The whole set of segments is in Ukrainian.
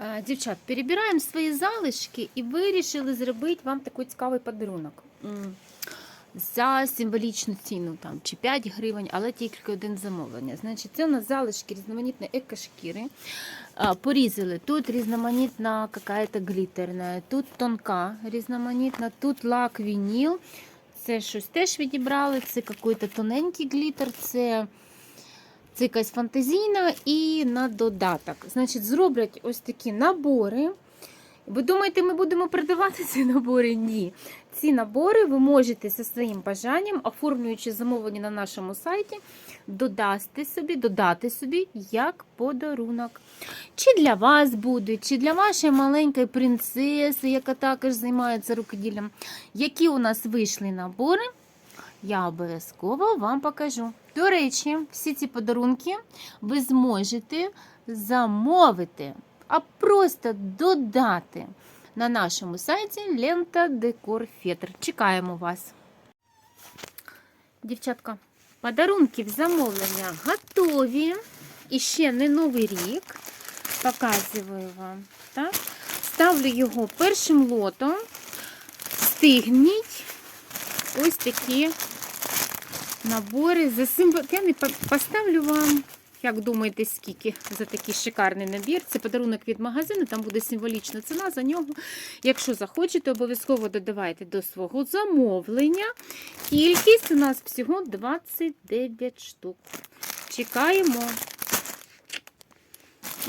Е, Дівчат, перебираємо свої залишки і вирішили зробити вам такий цікавий подарунок. За символічну ціну, там, чи 5 гривень, але тільки один замовлення. Значить, це у нас залишки різноманітної екошкіри. Порізали. Тут різноманітна какая-то глітерна, тут тонка різноманітна, тут лак вініл. Це щось теж відібрали, це якийсь тоненький глітер, це це якась фантазійна і на додаток. Значить, зроблять ось такі набори. Ви думаєте, ми будемо продавати ці набори? Ні. Ці набори ви можете за своїм бажанням, оформлюючи замовлення на нашому сайті, додасти собі, додати собі як подарунок. Чи для вас будуть, чи для вашої маленької принцеси, яка також займається рукоділлям. Які у нас вийшли набори, я обов'язково вам покажу. До речі, всі ці подарунки ви зможете замовити, а просто додати на нашому сайті Лента Декор Фетр. Чекаємо вас. Дівчатка, подарунки в замовлення готові. І ще не новий рік. Показую вам. Так? Ставлю його першим лотом. Стигніть ось такі набори. За символ... Я не поставлю вам, як думаєте, скільки за такий шикарний набір. Це подарунок від магазину, там буде символічна ціна за нього. Якщо захочете, обов'язково додавайте до свого замовлення. Кількість у нас всього 29 штук. Чекаємо.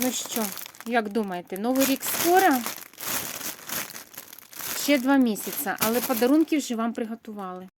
Ну що, як думаєте, новий рік скоро? Ще два місяці, але подарунки вже вам приготували.